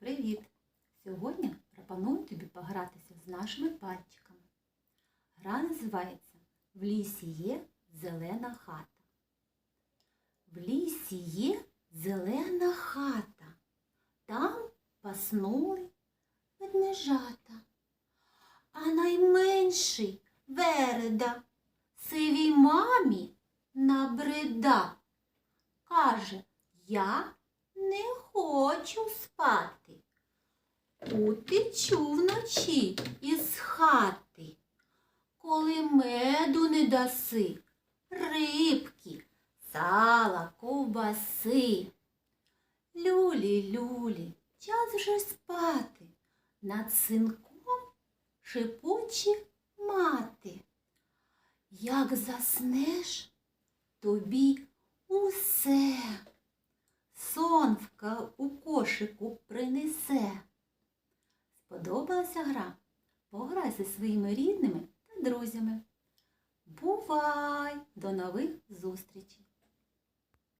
Привіт! Сьогодні пропоную тобі погратися з нашими пальчиками. Гра називається В лісі є зелена хата. В лісі є зелена хата. Там паснули ведмежата. А найменший вереда сивій мамі набрида. Каже, я не хочу спати. Утечу вночі із хати. Коли меду не даси, рибки, сала, ковбаси. Люлі, люлі, час вже спати. Над синком шепоче мати. Як заснеш, тобі усе сон у кошику принесе. Сподобалася гра? Пограй зі своїми рідними та друзями. Бувай! До нових зустрічей!